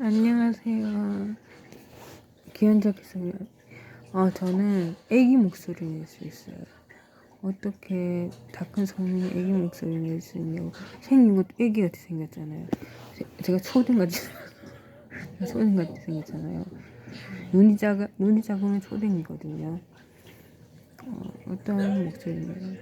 안녕하세요. 귀한적이서요. 아, 저는 애기 목소리 낼 수 있어요. 어떻게 다 큰 성인이 애기 목소리 낼 수 있냐고. 생긴 것도 애기 같이 생겼잖아요. 제- 제가 초딩같이, 초딩같이 생겼잖아요. 눈이 작아, 눈이 작으면 초딩이거든요. 어, 어떤 목소리인가요?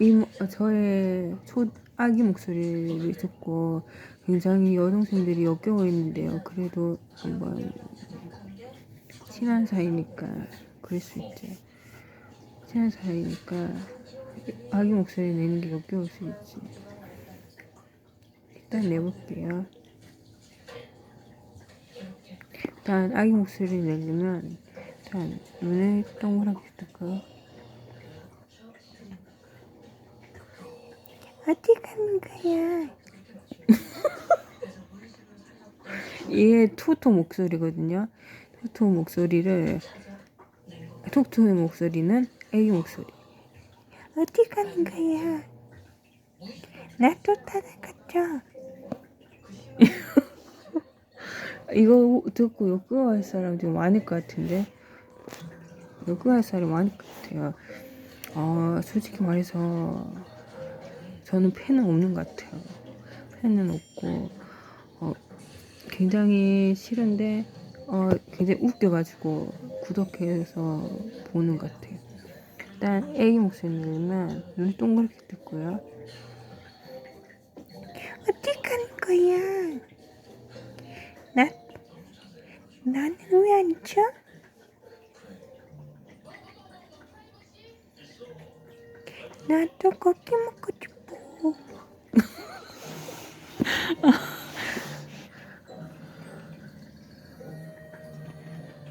이, 어, 저의 초, 아기 목소리를 듣고 굉장히 여동생들이 역겨워 있는데요. 그래도 한번 친한 사이니까 그럴 수 있지. 친한 사이니까 아기 목소리 내는 게 역겨울 수 있지. 일단 내볼게요. 일단 아기 목소리 내려면 일단 눈을 동그랗게 뜰까 어디 가는 거야? 얘 토토 목소리거든요. 토토 목소리를 토토의 목소리는 애기 목소리. 어디 가는 거야? 나 또 따라갔죠. 이거 듣고 욕구할 사람 좀 많을 것 같은데 욕구할 사람 많을 것 같아요. 어, 솔직히 말해서 저는 팬은 없는 것 같아요. 팬은 없고 어, 굉장히 싫은데 어, 굉장히 웃겨가지고 구독해서 보는 것 같아요. 일단 애기 목소리 들으면 눈 동그랗게 뜨고요. 어디 가는 거야? 나 나는 왜 안 쳐? 나도 고기 먹고 싶